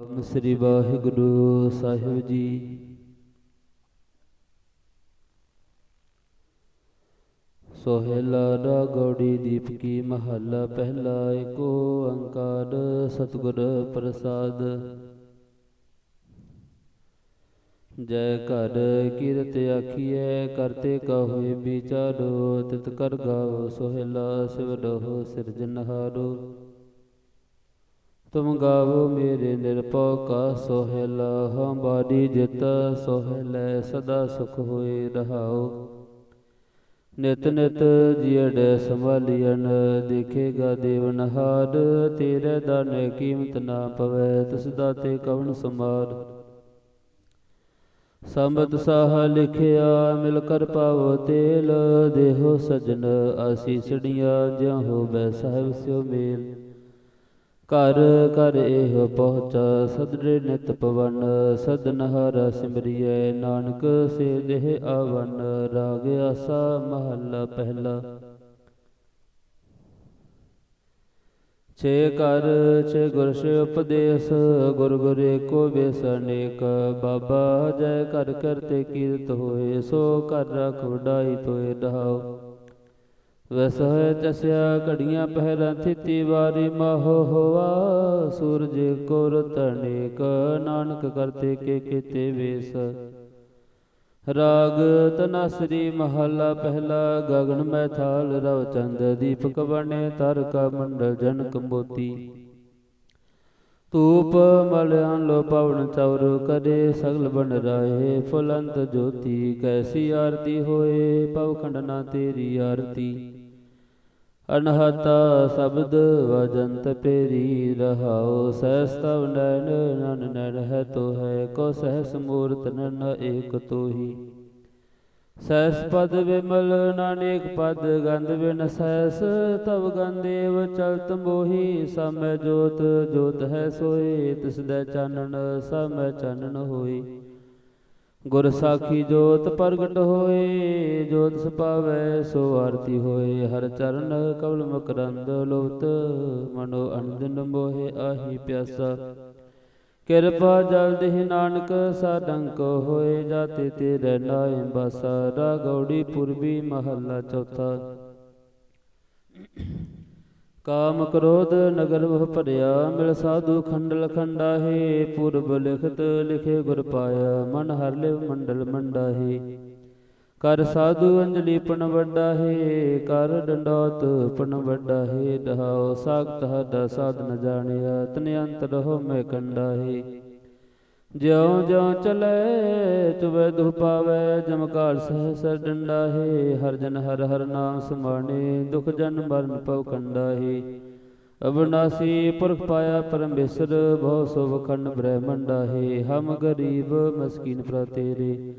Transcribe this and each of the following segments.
ਧੰਨ ਸ੍ਰੀ ਵਾਹਿਗੁਰੂ ਸਾਹਿਬ ਜੀ। ਸੋਹਿਲਾ ਰਾਗੌੜੀ ਦੀਪ ਕੀ ਮਹੱਲਾ, ਪਹਿਲਾ ਏਕ ਓੰਕਾਰ ਸਤਿਗੁਰ ਪ੍ਰਸਾਦ। ਜੈ ਘਰ ਕੀਰਤ ਆਖੀਐ ਕਰਤੇ ਕਹੋਏ ਵਿਚਾਰੋ, ਤਿਤ ਕਰ ਗਾਵੋ ਸੋਹਿਲਾ ਸਿਵਰਹੁ ਸਿਰਜਨਹਾਰੋ ਤੁਮ ਗਾਵੋ ਮੇਰੇ ਨਿਰਭਉ ਕਾ ਸੋਹਿਲਾ ਹਮ ਬਾੜੀ ਜਿਤ ਸੋਹਿਲੈ ਸਦਾ ਸੁਖ ਹੋਏ ਰਹਾਓ ਨਿਤ ਨਿਤ ਜੀੜ ਸੰਭਾਲੀਐਨ ਦੇਖੇਗਾ ਦੇਵਨਹਾਰ ਤੇਰੇ ਦਾਨ ਕੀਮਤ ਨਾ ਪਵੈ, ਤਿਸ ਦਾਤੇ ਕਵਣ ਸਮਾਰ ਸੰਬਤ ਸਾਹ ਲਿਖਿਆ, ਮਿਲ ਕਰ ਪਾਵੋ ਤੇਲ, ਦੇਹੋ ਸਜਨ ਆਸੀਸੜੀਆਂ ਜਿਉ ਹੋਵੇ ਸਾਹਿਬ ਸਿਓ ਮੇਲ। ਘਰ ਘਰ ਇਹ ਪਹੁੰਚਾ, ਸਦਰੇ ਨਿਤ ਪਵਨ, ਸਦਨ ਹਰ ਸਿਮਰਿਐ ਨਾਨਕ ਸੇ ਦੇਹ ਆਵਨ, ਰਾਗ ਆਸਾ ਮਹੱਲਾ ਪਹਿਲਾ। ਛੇ ਕਰ ਛੇ ਗੁਰ ਸੇ ਉਪਦੇਸ਼, ਗੁਰ ਗੁਰੇ ਕੋ ਵੇਸ ਅਨੇਕ। ਬਾਬਾ ਜੈ ਕਰ ਕਰਤੇ ਕੀਰਤ ਹੋਏ, ਸੋ ਕਰ ਰਖ ਵਡਾਈ ਤੋਏ ਰਹਾਉ। ਵਸ ਹੋਏ ਤਸਿਆ ਘੜੀਆਂ ਪਹਿਰਾਂ ਥਿਤੀ ਵਾਰੀ ਮਾਹੋ ਹੋਆ। ਸੂਰਜ ਕੋਰ ਤਣੇਕ ਨਾਨਕ ਕਰਤੇ ਕੇ ਕੀਤੇ ਵੇਸ। ਰਾਗ ਤਨਸਰੀ ਮਹੱਲਾ ਪਹਿਲਾ ਗਗਨ ਮੈਥਾਲ ਰਵ ਚੰਦ ਦੀਪਕ ਬਣੇ ਤਰ ਕਾ ਮੰਡਲ ਜਨਕ ਮੋਤੀ। ਤੂਪ ਮਲਿਆਂ ਲੋ ਪਵਨ ਚੌਰ ਕਰੇ ਸਗਲ ਬਣ ਰਾਏ ਫੁਲੰਤ ਜੋਤੀ। ਕੈਸੀ ਆਰਤੀ ਹੋਏ, ਪਵ ਨਾ ਤੇਰੀ ਆਰਤੀ। ਅਨਹਤਾ ਸ਼ਬਦ ਵਜੰਤ ਪੇਰੀ ਰਹਾਉ ਸਹਿਸ ਤਵ ਨੈਣ, ਨਨ ਨੈਣ ਹੈ ਤੋ ਹੈ ਕੋ ਸਹਿਸ ਮੂਰਤ ਨਨ ਏਕ ਤੋਹੀ। ਸਹਿਸ ਪਦ ਵਿਮਲ ਨਾਨੇਕ ਪਦ, ਗੰਧ ਬਿਨ ਸਹਿਸ, ਤਵ ਗੰਦੇਵ ਚਲਤ ਮੋਹੀ ਸਮੈ ਜੋਤ ਜੋਤ ਹੈ ਸੋਏ, ਤਿਸ ਦੇ ਚਾਨਣ ਸਮੈ ਚਾਨਣ ਹੋਈ। ਗੁਰ ਸਾਖੀ ਜੋਤ ਪ੍ਰਗਟ ਹੋਏ ਜੋਤ ਸਪਾਵੈ ਸੋ ਆਰਤੀ ਹੋਏ। ਹਰ ਚਰਨ ਕਵਲ ਮਕਰੰਦ ਲੋਤ, ਮਨੋ ਅਨੰਦਨ ਮੋਹਿ ਆਹੀ ਪਿਆਸਾ। ਕਿਰਪਾ ਜਲਦ ਹੀ ਨਾਨਕ, ਸਾਡੰਕ ਹੋਏ, ਜਾਤੇ ਤੇਰੇ ਨਾਏ ਬਸਾ ਰਾਗੌੜੀ ਪੁਰਬੀ ਮਹੱਲਾ ਚੌਥਾ। ਕਾਮ ਕ੍ਰੋਧ ਨਗਰ ਵਹ ਭਰਿਆ, ਮਿਲ ਸਾਧੂ ਖੰਡਲ ਖੰਡਾਹੇ, ਪੁਰਬ ਲਿਖਤ ਲਿਖੇ ਗੁਰ ਪਾਇਆ, ਮਨ ਹਰ ਲਿਵ ਮੰਡਲ ਮੰਡਾਹੇ। ਕਰ ਸਾਧੂ ਅੰਜਲੀ ਪਨ ਵੱਡਾ ਕਰ ਡੰਡੋਤ ਪਨ ਵੱਡਾ ਹੈ ਦਹਾਉ ਸਾਖਤ ਹਦਾ ਸਾਧਨ ਜਾਣਿਆ ਤਨ ਅੰਤਰ ਹੋ ਮੈਂ ਕੰਡਾਹੀ। ਜਿਉ ਜਿਉ ਚਲੇ, ਤੁਵੇ ਦੁ ਪਾਵੇ ਜਮਕਾਲ ਸਹਸ ਡੰਡਾ ਹੈ, ਹਰ ਜਨ ਹਰ ਹਰ ਨਾਮ ਸਮਾਣੇ, ਦੁਖ ਜਨ ਮਰਨ ਪਉ ਕੰਡਾ ਅਬਨਾਸੀ ਪੁਰਖ ਪਾਇਆ ਪਰਮੇਸ਼ਰ, ਬਹੁ ਸੁਭ ਖੰਡ ਬ੍ਰਹਮੰਡਾ ਹੈ। ਹਮ ਗਰੀਬ ਮਸਕੀਨ ਪ੍ਰ ਤੇਰੇ।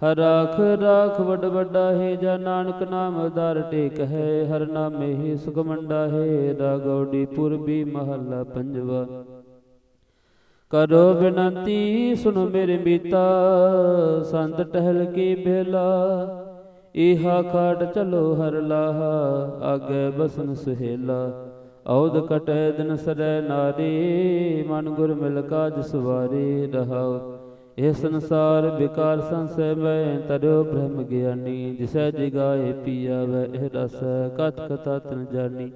ਹਰ ਰਾਖ ਰਾਖ ਵੱਡ ਵੱਡਾ ਹੈ, ਜਾਂ ਨਾਨਕ ਨਾਮ ਦਰ ਟੇਕ ਹੈ। ਹਰ ਨਾਮੇ ਹੀ ਸੁਖ ਮੰਡਾ ਹੈ ਰਾਗੌੜੀ ਪੁਰਬੀ ਮਹੱਲਾ ਪੰਜਵਾ। ਕਰੋ ਬਿਨੰਤੀ ਸੁਨੋ ਮੇਰੇ ਮੀਤਾ, ਸੰਤ ਟਹਿਲ ਕੀ ਬੇਲਾ ਇਹਾ ਖਾਟ ਚਲੋ ਹਰ ਲਾਹਾ, ਆਗੇ ਬਸਨ ਸੁਹੇਲਾ। ਔਦ ਕਟੈ ਦਿਨ ਸਰੈ ਨਾਰੀ, ਮਨ ਗੁਰ ਮਿਲ ਕਾਜ ਸਵਾਰੀ ਰਹਾਉ। ਇਹ ਸੰਸਾਰ ਵਿਕਾਰ ਸੰਸੈ ਮੈਂ ਤਰਿਓ ਬ੍ਰਹਮ ਗਿਆਨੀ। ਜਿਸੈ ਜਿਗਾਏ ਪੀਆ ਵੈ, ਇਹ ਰਸ ਕਤ ਕਥਾ ਤਨ ਜਾਨੀ।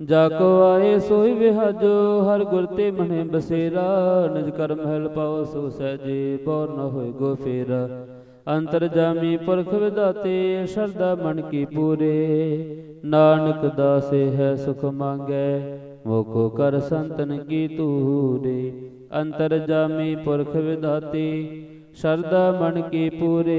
ਜਾ ਕੋ ਆਏ ਸੋਈ ਵਿਹਾਜੋ, ਹਰ ਗੁਰ ਤੇ ਮਨੇ ਬਸੇਰਾ। ਨਿਜ ਕਰ ਮਹਿਲ ਪਾਉ ਸੋ ਸਹਜੇ ਬੋਰ ਨ ਹੋਏ ਗੋ ਫੇਰਾ। ਅੰਤਰ ਜਾਮੀ ਪੁਰਖ ਵਿਦਾਤੇ ਸ਼ਰਦਾ ਮਨ ਕੀ ਪੂਰੇ। ਨਾਨਕ ਦਾਸੇ ਹੈ ਸੁਖ ਮੰਗੈ ਮੋਕੋ ਕਰ ਸੰਤਨ ਕੀ ਤੂਰੇ ਅੰਤਰ ਜਾਮੀ ਪੁਰਖ ਵਿਦਾਤੇ ਸ਼ਰਦਾ ਮਨ ਕੀ ਪੂਰੇ।